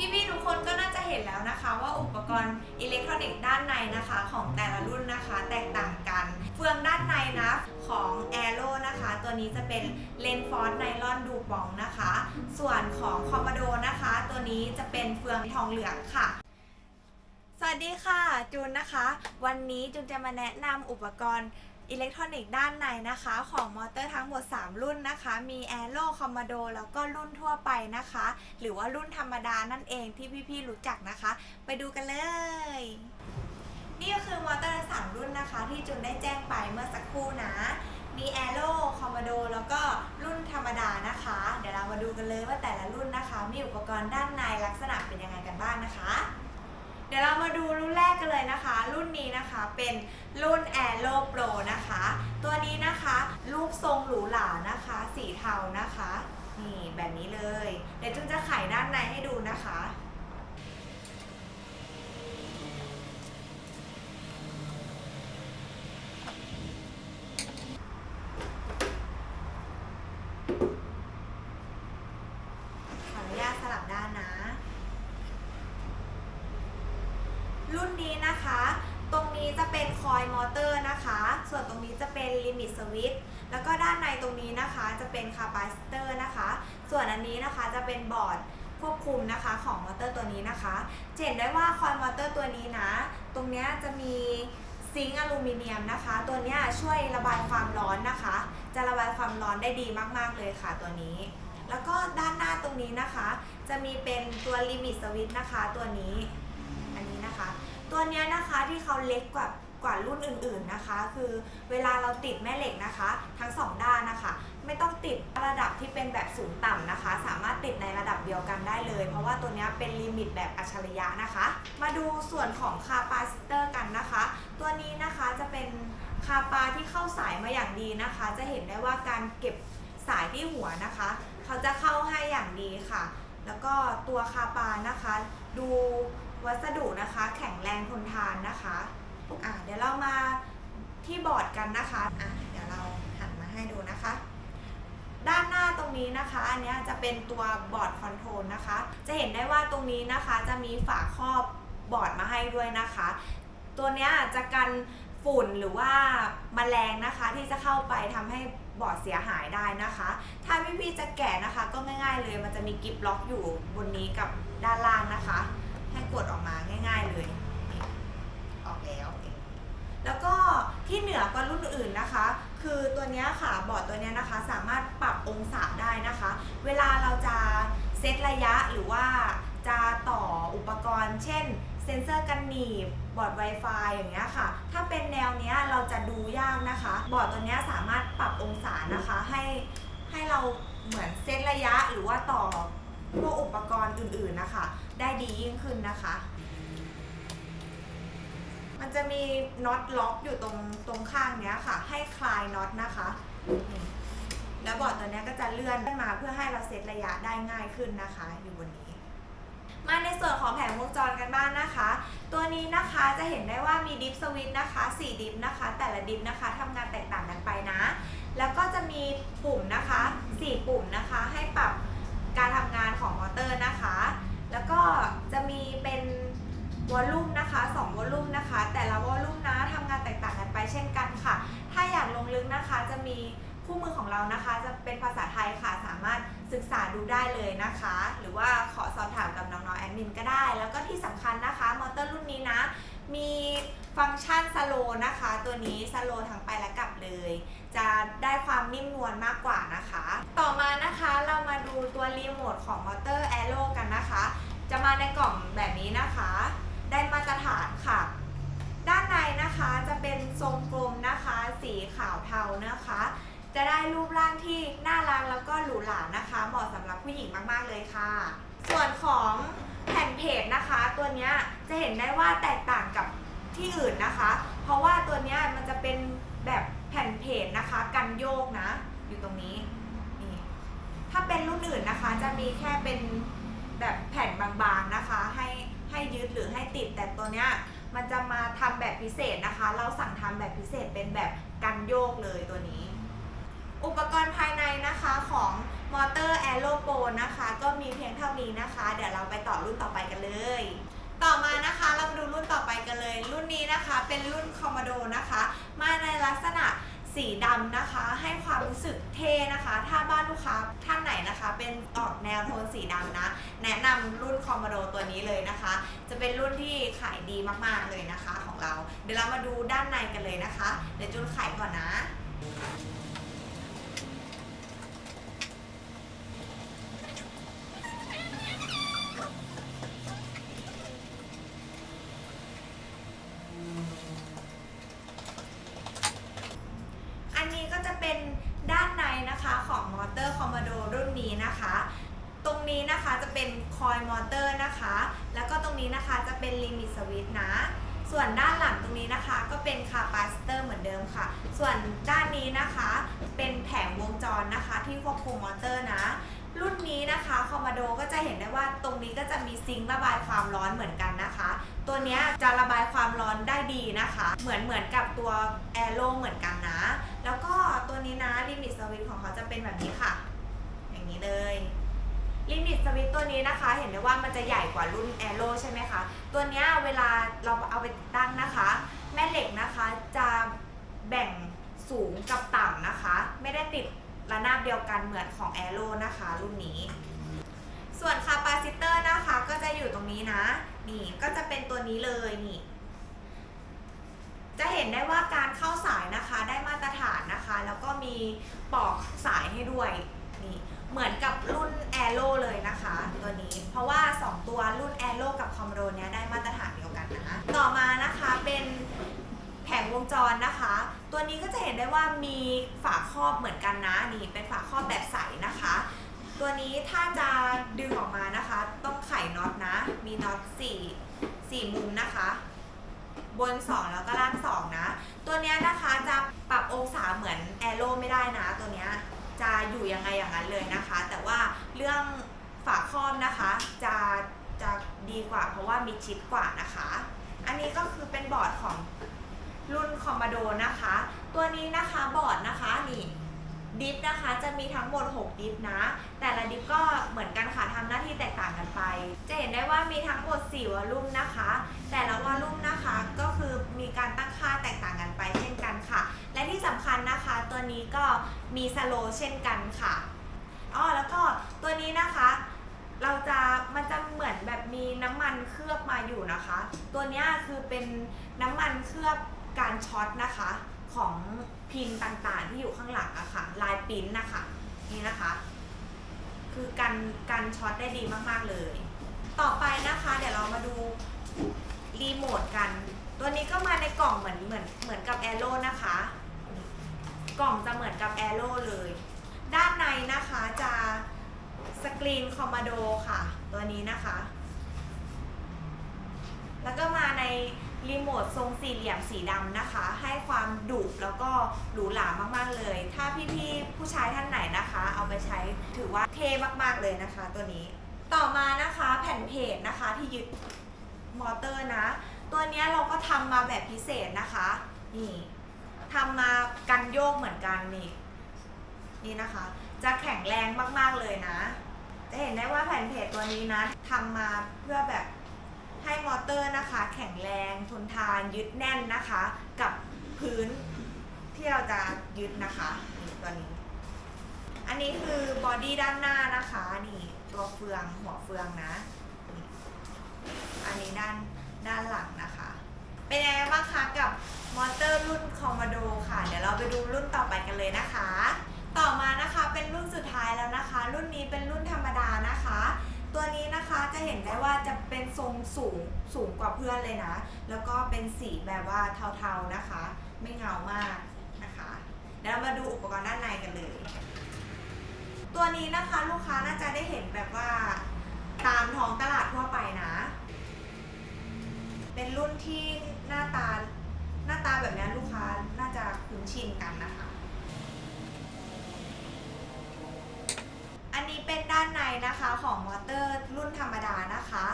พี่ๆทุกคนก็น่าจะเห็นแล้วนะคะ ว่าอุปกรณ์อิเล็กทรอนิกส์ด้านในนะคะ ของแต่ละรุ่นนะคะแตกต่างกัน เฟืองด้านในนะของ a อ r o นะคะ ตัวนี้จะเป็นเลนฟอร์ไนลอนดูปองนะคะ ส่วนของคอมโดนะคะ ตัวนี้จะเป็นเฟืองทองเหลืองค่ะสวัสดีค่ะ จูนนะคะ วันนี้จูนจะมาแนะนำอุปกรณ์ อิเล็กทรอนิกส์ด้านในนะคะ ของมอเตอร์ทั้งหมด 3 รุ่นนะคะ มี a อ r o Commodore แล้วก็รุ่นทั่วไปนะคะ หรือว่ารุ่นธรรมดานั่นเองที่พี่ๆรู้จักนะคะ ไปดูกันเลย นี่ก็คือมอเตอร์3รุ่นนะคะ ที่จูนได้แจ้งไปเมื่อสักครู่นะ มี a อ r o Commodore แล้วก็รุ่นธรรมดานะคะ เดี๋ยวเรามาดูกันเลยว่าแต่ละรุ่นนะคะ มีอุปกรณ์ด้านในลักษณะเป็นยังไงกันบ้างนะคะเดี๋ยวเรามาดูรุ่นแรกกันเลยนะคะ รุ่นนี้นะคะเป็นรุ่น Aero Pro นะคะ ตัวนี้นะคะรูปทรงหรูหรานะคะ สีเทานะคะ นี้เลย เดี๋ยวจุนจะไขด้านในให้ดูนะคะ ขออนุญาตสลับด้านนะ รุ่นนี้นะคะ ตรงนี้จะเป็นคอยมอเตอร์นะคะ ส่วนตรงนี้จะเป็นลิมิตสวิตช์แล้วก็ด้านในตรงนี้นะคะจะเป็นคาปาซิเตอร์นะคะ ส่วนอันนี้นะคะจะเป็นบอร์ดควบคุมนะคะของมอเตอร์ตัวนี้นะคะจะเห็นได้ว่าคอยมอเตอร์ตัวนี้นะ ตรงเนี้ยจะมีซิงค์อลูมิเนียมนะคะ ตัวเนี้ยช่วยระบายความร้อนนะคะ จะระบายความร้อนได้ดีมาก ๆ เลยค่ะตัวนี้ แล้วก็ด้านหน้าตรงนี้นะคะ จะมีเป็นตัวลิมิตสวิตช์นะคะตัวนี้ อันนี้นะคะ ตัวเนี้ยนะคะที่เขาเล็กกว่ากว่ารุ่นอื่นๆนะคะ คือเวลาเราติดแม่เหล็กนะคะ ทั้งสองด้านนะคะ ไม่ต้องติดระดับที่เป็นแบบสูงต่ำนะคะ สามารถติดในระดับเดียวกันได้เลย เพราะว่าตัวนี้เป็นลิมิตแบบอัจฉริยะนะคะ มาดูส่วนของคาปาซิเตอร์กันนะคะ ตัวนี้นะคะจะเป็นคาปาที่เข้าสายมาอย่างดีนะคะ จะเห็นได้ว่าการเก็บสายที่หัวนะคะ เขาจะเข้าให้อย่างดีค่ะ แล้วก็ตัวคาปานะคะ ดูวัสดุนะคะ แข็งแรงทนทานนะคะอะเดี๋ยวเรามาที่บอร์ดกันนะคะอะเดี๋ยวเราหันมาให้ดูนะคะ ด้านหน้าตรงนี้นะคะ อันนี้จะเป็นตัวบอร์ดคอนโทรลนะคะ จะเห็นได้ว่าตรงนี้นะคะจะมีฝาครอบบอร์ดมาให้ด้วยนะคะ ตัวนี้จะกันฝุ่นหรือว่าแมลงนะคะที่จะเข้าไปทำให้บอร์ดเสียหายได้นะคะ ถ้าพี่ๆจะแกะนะคะ ก็ง่าย ๆ เลย มันจะมีกิฟล็อกอยู่บนนี้กับด้านล่างนะคะ ให้กดออกมาง่าย ๆเลยออกแล้ว แล้วก็ที่เหนือกว่ารุ่นอื่นนะคะ คือตัวเนี้ยค่ะบอร์ดตัวเนี้ยนะคะสามารถปรับองศาได้นะคะ เวลาเราจะเซตระยะหรือว่าจะต่ออุปกรณ์ เช่น เซ็นเซอร์กันหนีบบอร์ด Wi-Fi อย่างเงี้ยค่ะ ถ้าเป็นแนวเนี้ยเราจะดูยากนะคะ บอร์ดตัวเนี้ยสามารถปรับองศานะคะให้ให้เราเหมือนเซตระยะหรือว่าต่อพวกอุปกรณ์อื่นๆนะคะ ได้ดียิ่งขึ้นนะคะ มันจะมีน็อตล็อกอยู่ตรงตรงข้างเนี้ยค่ะ ให้คลายน็อตนะคะนี่แล้วบอร์ดตัวเนี้ยก็จะเลื่อนขึ้นมาเพื่อให้เราเซตระยะได้ง่ายขึ้นนะคะ อยู่บนนี้ มาในส่วนของแผงวงจรกันบ้างนะคะ ตัวนี้นะคะจะเห็นได้ว่ามีดิฟสวิตช์นะคะ 4 ดิฟนะคะ แต่ละดิฟนะคะทำงานแตกต่างกันไปนะ แล้วก็จะมีปุ่มนะคะ 4 ปุ่มนะคะ ให้ปรับการทำงาน นะคะ จะเป็นภาษาไทยค่ะสามารถศึกษาดูได้เลยนะคะ หรือว่าขอสอบถามกับน้องๆแอดมินก็ได้ แล้วก็ที่สำคัญนะคะมอเตอร์รุ่นนี้นะ มีฟังก์ชันสโลนะคะ ตัวนี้สโลทั้งไปและกลับเลย จะได้ความนิ่มนวลมากกว่านะคะ ต่อมานะคะเรามาดูตัวรีโมทของมอเตอร์แอโร่กันนะคะ จะมาในกล่องแบบนี้นะคะ ได้มาตรฐานค่ะ ด้านในนะคะจะเป็นทรงกลมนะคะ สีขาวเทานะคะ จะได้รูปร่างที่น่ารักแล้วก็หรูหรานะคะ เหมาะสำหรับผู้หญิงมากๆเลยค่ะ ส่วนของแผ่นเพจนะคะ ตัวนี้จะเห็นได้ว่าแตกต่างกับที่อื่นนะคะ เพราะว่าตัวนี้มันจะเป็นแบบแผ่นเพจนะคะ กันโยกนะ อยู่ตรงนี้นี่ถ้าเป็นรุ่นอื่นนะคะ จะมีแค่เป็นแบบแผ่นบางๆนะคะ ให้ให้ยึดหรือให้ติดแต่ตัวเนี้ยมันจะมาทำแบบพิเศษนะคะ เราสั่งทำแบบพิเศษเป็นแบบกันโยกเลยตัวนี้ อุปกรณ์ภายในนะคะของมอเตอร์แอโ o โ r นะคะ ก็มีเพียงเท่านี้นะคะ เดี๋ยวเราไปต่อรุ่นต่อไปกันเลย ต่อมานะคะเรามาดูรุ่นต่อไปกันเลย รุ่นนี้นะคะเป็นรุ่นคอมโดนะคะ มาในลักษณะสีดำนะคะ ให้ความรู้สึกเท่นะคะ ถ้าบ้านลูกค้าท่านไหนนะคะ เป็นออกแนวโทนสีดำนะ แนะนำรุ่นคอมโดตัวนี้เลยนะคะ จะเป็นรุ่นที่ขายดีมากๆเลยนะคะของเรา เดี๋ยวเรามาดูด้านในกันเลยนะคะ เดี๋ยวจุนขายก่อนนะ อันนี้ก็จะ เป็นด้านในนะคะของมอเตอร์คอม m โดรุ่นนี้นะคะ ตรงนี้นะคะจะเป็นคอยมอเตอร์นะคะ แล้วก็ตรงนี้นะคะจะเป็นลิมิตสวิตช์นะ ส่วนด้านหลังตรงนี้นะคะ ก็เป็นคาปาซิเตอร์เหมือนเดิมค่ะ ส่วนด้านนี้นะคะ เป็นแผงวงจรนะคะ ที่ควบคุมมอเตอร์นะ รุ่นนี้นะคะคอม m โดก็จะเห็นได้ว่าตรงนี้ก็จะมีซิงค์ระบายความร้อนเหมือนกันนะคะ ตัวเนี้ยจะระบายความร้อนได้ดีนะคะ เหมือนเหมือนกับตัวแอโร่เหมือนกัน นี้นะลิมิตสวิตของเขาจะเป็นแบบนี้ค่ะ อย่างนี้เลยลิมิตสวิตตัวนี้นะคะ เห็นได้ว่ามันจะใหญ่กว่ารุ่นแอโร่ใช่ไหมคะ ตัวเนี้ยเวลาเราเอาไปตั้งนะคะ แม่เหล็กนะคะจะแบ่งสูงกับต่ำนะคะ ไม่ได้ติดระนาบเดียวกันเหมือนของแอโร่นะคะ รุ่นนี้ ส่วนคาปาซิเตอร์นะคะก็จะอยู่ตรงนี้นะ นี่ก็จะเป็นตัวนี้เลยนี่ จะเห็นได้ว่าการเข้าสายนะคะได้มาตรฐานนะคะ แล้วก็มีปอกสายให้ด้วยนี่เหมือนกับรุ่น a อโ o เลยนะคะ ตัวนี้ เพราะว่า 2 ตัวรุ่น a อโ o กับคอมโดเนี้ยได้มาตรฐานเดียวกันนะต่อมานะคะเป็นแผงวงจรนะคะ ตัวนี้ก็จะเห็นได้ว่ามีฝาครอบเหมือนกันนะนี่เป็นฝาครอบแบบใสนะคะ ตัวนี้ถ้าจะดึงออกมานะคะ ต้องไขน็อตนะ มีน็อต4 4มุมนะคะ บน 2 แล้วก็ล่าง ตัวเนี้ยนะคะจะปรับองศาเหมือนแอโร่ไม่ได้นะตัวเนี้ยจะอยู่ยังไงอย่างนั้นเลยนะคะ แต่ว่าเรื่องฝาครอบนะคะจะจะดีกว่าเพราะว่ามีชิดกว่านะคะ อันนี้ก็คือเป็นบอร์ดของรุ่นคอม m โดนะคะ ตัวนี้นะคะบอร์ดนะคะนี่ดิฟนะคะจะมีทั้งหมด 6 ดิฟนะ แต่ละดิฟก็เหมือนกันค่ะทำหน้าที่แตกต่างกันไป จะเห็นได้ว่ามีทั้งหมด 4วอลลุ่มนะคะ แต่ละวอลลุ่มนะคะก็คือมีการตั้ง ที่สำคัญนะคะ ตัวนี้ก็มีสโลเช่นกันค่ะอ๋อแล้วก็ตัวนี้นะคะ เราจะมันจะเหมือนแบบมีน้ำมันเคลือบมาอยู่นะคะ ตัวนี้คือเป็นน้ำมันเคลือบการช็อตนะคะของพินต่างๆ ที่อยู่ข้างหลังอะค่ะลายปิ้นนะคะนี่นะคะ คือการการช็อตได้ดีมากๆเลย ต่อไปนะคะ เดี๋ยวเรามาดูรีโมทกัน ตัวนี้ก็มาในกล่องเหมือนเหมือนเหมือนกับแอโร่นะคะ กล่องจะเหมือนกับแอโร่เลย ด้านในนะคะจะสกรีนคอมมาโดค่ะ ตัวนี้นะคะ แล้วก็มาในรีโมททรงสี่เหลี่ยมสีดำนะคะ ให้ความดุแล้วก็หรูหรามากๆเลย ถ้าพี่ๆผู้ชายท่านไหนนะคะ เอาไปใช้ถือว่าเท่มากๆเลยนะคะ ตัวนี้ ต่อมานะคะแผ่นเพจนะคะที่ยึดมอเตอร์นะ ตัวนี้เราก็ทำมาแบบพิเศษนะคะ นี่ ทำมากันโยกเหมือนกันนี่นี่นะคะ จะแข็งแรงมากๆเลยนะ จะเห็นได้ว่าแผ่นเพจตัวนี้นะทำมาเพื่อแบบให้มอเตอร์นะคะ แข็งแรงทนทานยึดแน่นนะคะ กับพื้นที่เราจะยึดนะคะนี่ตัวนี้ อันนี้คือบอดี้ด้านหน้านะคะนี่ตัวเฟืองหัวเฟืองนะ อันนี้ด้านด้านหลังนะคะ เป็นยังไงบ้างคะกับมอเตอร์รุ่นคอมมโดค่ะ เดี๋ยวเราไปดูรุ่นต่อไปกันเลยนะคะ ต่อมานะคะเป็นรุ่นสุดท้ายแล้วนะคะ รุ่นนี้เป็นรุ่นธรรมดานะคะ ตัวนี้นะคะจะเห็นได้ว่าจะเป็นทรงสูงสูงกว่าเพื่อนเลยนะ แล้วก็เป็นสีแบบว่าเทาๆนะคะ ไม่เงามากนะคะเดี๋ยวเรามาดูอุปกรณ์ด้านในกันเลย ตัวนี้นะคะลูกค้าน่าจะได้เห็นแบบว่าตามท้องตลาดทั่วไปนะ เป็นรุ่นที่ หน้าตา หน้าตาแบบนี้ลูกค้าน่าจะคุ้นชินกันนะคะ อันนี้เป็นด้านในนะคะของมอเตอร์รุ่นธรรมดานะคะ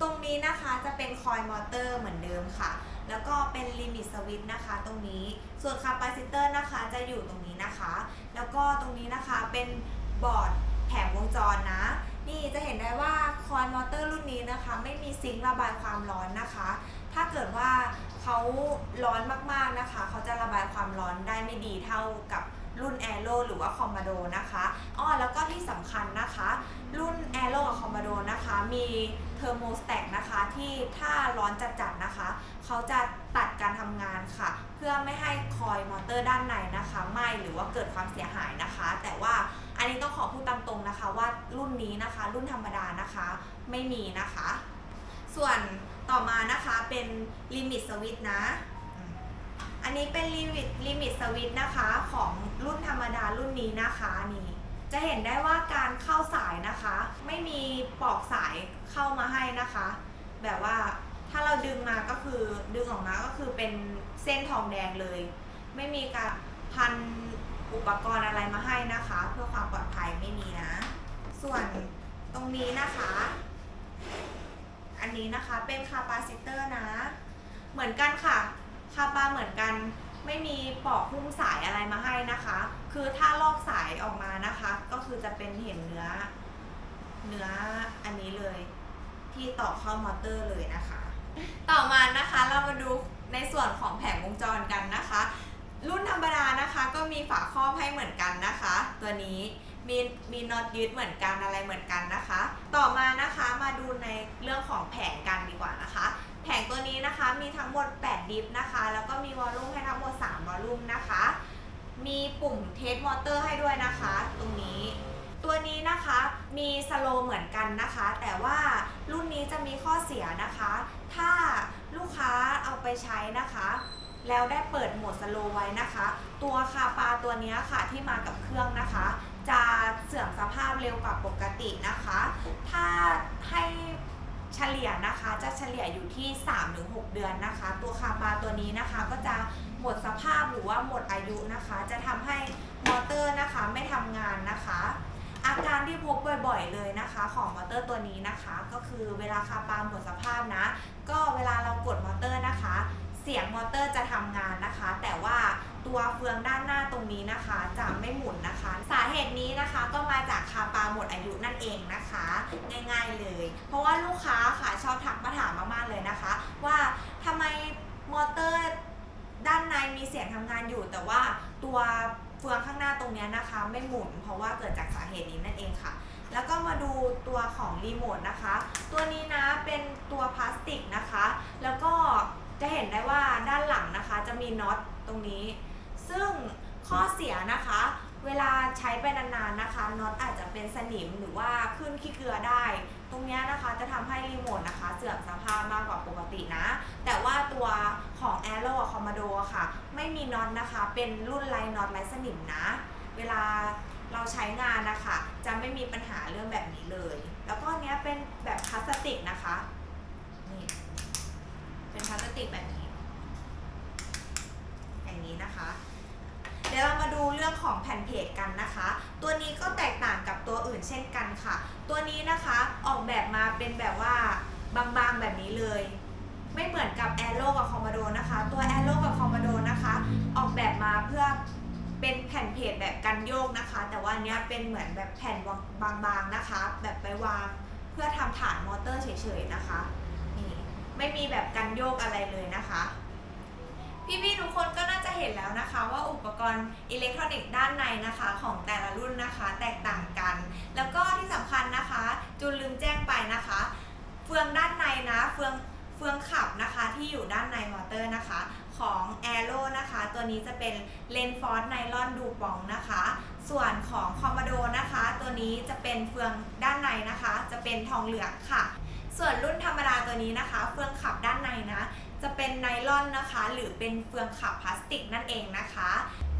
ตรงนี้นะคะจะเป็นคอยล์มอเตอร์เหมือนเดิมค่ะ แล้วก็เป็นลิมิตสวิตช์นะคะตรงนี้ ส่วนคาปาซิเตอร์นะคะจะอยู่ตรงนี้นะคะ แล้วก็ตรงนี้นะคะเป็นบอร์ดแผงวงจรนะ นี่จะเห็นได้ว่าคอยมอเตอร์รุ่นนี้นะคะ ไม่มีซิงค์ระบายความร้อนนะคะ ถ้าเกิดว่าเขาร้อนมากๆนะคะ เขาจะระบายความร้อนได้ไม่ดีเท่ากับรุ่น a อโรหรือว่าคอมมาโดนะคะอ้อแล้วก็ที่สำคัญนะคะ รุ่น a อโรกับคอมมาโดนะคะ มีเทอร์โมสแต็กนะคะ ที่ถ้าร้อนจัดๆนะคะ เขาจะตัดการทำงานค่ะ เพื่อไม่ให้คอยมอเตอร์ด้านในนะคะไหมหรือว่าเกิดความเสียหายนะคะ แต่ว่าอันนี้ต้องขอพูดตามตรงนะคะ ว่ารุ่นนี้นะคะ รุ่นธรรมดานะคะ ไม่มีนะคะ ส่วนต่อมานะคะเป็นลิมิตสวิตนะ อันนี้เป็นลิมิตลิมิตสวิตนะคะของรุ่นธรรมดารุ่นนี้นะคะนี่จะเห็นได้ว่าการเข้าสายนะคะ ไม่มีปลอกสายเข้ามาให้นะคะ แบบว่าถ้าเราดึงมาก็คือดึงออกมาก็คือเป็นเส้นทองแดงเลย ไม่มีการพันอุปกรณ์อะไรมาให้นะคะ เพื่อความปลอดภัยไม่มีนะ ส่วนตรงนี้นะคะ อันนี้นะคะเป็นคาปาซิเตอร์นะ เหมือนกันค่ะ คาปาเหมือนกันไม่มีปอกหุ้มสายอะไรมาให้นะคะ คือถ้าลอกสายออกมานะคะ ก็คือจะเป็นเห็นเนื้อ เนื้ออันนี้เลย ที่ต่อเข้ามอเตอร์เลยนะคะ ต่อมานะคะเรามาดูในส่วนของแผงวงจรกันนะคะ รุ่นธรรมดานะคะ ก็มีฝาครอบให้เหมือนกันนะคะ ตัวนี้ มีมีน็อตยึดเหมือนกันอะไรเหมือนกันนะคะ ต่อมานะคะมาดูในเรื่องของแผงกันดีกว่านะคะ แผงตัวนี้นะคะมีทั้งหมด 8 ดิฟนะคะ แล้วก็มีวอลลุ่มให้ทั้งหมด 3 วอลลุ่มนะคะ มีปุ่มเทสมอเตอร์ให้ด้วยนะคะ ตรงนี้ ตัวนี้นะคะมีสโลว์เหมือนกันนะคะ แต่ว่ารุ่นนี้จะมีข้อเสียนะคะ ถ้าลูกค้าเอาไปใช้นะคะแล้วได้เปิดโหมดสโลว์ไว้นะคะ ตัวคาปาตัวนี้ค่ะที่มากับเครื่องนะคะ จะเสื่อมสภาพเร็วกว่าปกตินะคะ ถ้าให้เฉลี่ยนะคะจะเฉลี่ยอยู่ที่ 3-6 เดือนนะคะ ตัวคาปาตัวนี้นะคะก็จะหมดสภาพหรือว่าหมดอายุนะคะ จะทำให้มอเตอร์นะคะไม่ทำงานนะคะ อาการที่พบบ่อยๆเลยนะคะ ของมอเตอร์ตัวนี้นะคะ ก็คือเวลาคาปาหมดสภาพนะ ก็เวลาเรากดมอเตอร์นะคะ เสียงมอเตอร์จะทำงานนะคะ แต่ว่า ตัวเฟืองด้านหน้าตรงนี้นะคะ จะไม่หมุนนะคะ สาเหตุนี้นะคะก็มาจากคาปาหมดอายุนั่นเองนะคะ ง่ายๆเลย เพราะว่าลูกค้าค่ะชอบทักมาถามมากๆเลยนะคะ ว่าทำไมมอเตอร์ด้านในมีเสียงทำงานอยู่ แต่ว่าตัวเฟืองข้างหน้าตรงนี้นะคะ ไม่หมุน เพราะว่าเกิดจากสาเหตุนี้นั่นเองค่ะแล้วก็มาดูตัวของรีโมทนะคะ ตัวนี้นะเป็นตัวพลาสติกนะคะ แล้วก็จะเห็นได้ว่าด้านหลังนะคะ จะมีน็อตตรงนี้ ซึ่งข้อเสียนะคะ เวลาใช้ไปนานๆนะคะน็อตอาจจะเป็นสนิมหรือว่าขึ้นขี้เกลือได้ ตรงนี้นะคะจะทำให้รีโมทนะคะ เสื่อมสภาพมากกว่าปกตินะ แต่ว่าตัวของ a อ r o กับ Commodore อะค่ะ ไม่มีน็อตนะคะ เป็นรุ่นไรน็อตไรสนิมนะ เวลาเราใช้งานนะคะ จะไม่มีปัญหาเรื่องแบบนี้เลย แล้วก็เนี้ยเป็นแบบพลาสติกนะคะนี่เป็นพลาสติกแบบนี้ อย่างนี้นะคะ ดี๋ยวเรามาดูเรื่องของแผ่นเพจกันนะคะ ตัวนี้ก็แตกต่างกับตัวอื่นเช่นกันค่ะ ตัวนี้นะคะออกแบบมาเป็นแบบว่าบางๆแบบนี้เลย ไม่เหมือนกับ a อ r o กับ Commodore นะคะ ตัว a อ r o กับ Commodore นะคะ ออกแบบมาเพื่อเป็นแผ่นเพจแบบกันโยกนะคะ แต่ว่าเนี้ยเป็นเหมือนแบบแผ่นบางๆนะคะ แบบไปวางเพื่อทำฐานมอเตอร์เฉยๆนะคะ นี่ไม่มีแบบกันโยกอะไรเลยนะคะ พี่ๆทุกคนก็น่าจะเห็นแล้วนะคะ ว่าอุปกรณ์อิเล็กทรอนิกส์ด้านในนะคะของแต่ละรุ่นนะคะแตกต่างกัน แล้วก็ที่สำคัญนะคะ จูนลืมแจ้งไปนะคะ เฟืองด้านในนะเฟืองเฟืองขับนะคะที่อยู่ด้านในมอเตอร์นะคะ ของ a อ r o นะคะ ตัวนี้จะเป็นเลนฟอร์ e ไนลอนดูปองนะคะ ส่วนของ c o m o d o นะคะ ตัวนี้จะเป็นเฟืองด้านในนะคะ จะเป็นทองเหลืองค่ะ ส่วนรุ่นธรรมดาตัวนี้นะคะ เฟืองขับด้านในนะ จะเป็นไนลอนนะคะ หรือเป็นเฟืองขับพลาสติกนั่นเองนะคะ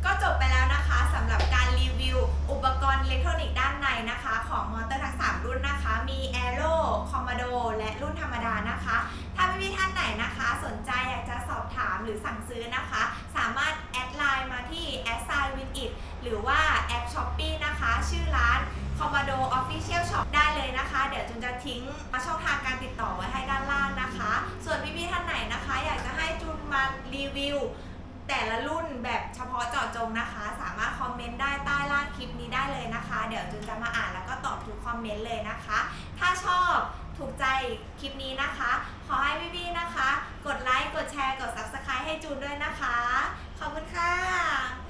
ก็จบไปแล้วนะคะสำหรับการรีวิว อุปกรณ์อิเล็กทรอนิกส์ด้านในนะคะ ของมอเตอร์ทั้ง 3 รุ่นนะคะ มี a อ r o c o m m o d o และรุ่นธรรมดานะคะ ถ้าพี่ๆท่านไหนนะคะ สนใจอยากจะสอบถามหรือสั่งซื้อนะคะ สามารถแอดไลน์มาที่ a d s i g n with it หรือว่าแอป s h o p e e นะคะ ชื่อร้าน Commodore Official Shop ได้เลยนะคะ เดี๋ยวจุนจะทิ้งมาช่องทางการติดต่อไว้ีวิว แต่ละรุ่นแบบเฉพาะเจาะจงนะคะ สามารถคอมเมนต์ได้ใต้ล่างคลิปนี้ได้เลยนะคะ เดี๋ยวจุนจะมาอ่านแล้วก็ตอบทุกคอมเมนต์เลยนะคะ ถ้าชอบถูกใจคลิปนี้นะคะ ขอให้พี่ๆนะคะ กดไลค์กดแชร์กด subscribe ให้จูนด้วยนะคะ ขอบคุณค่ะ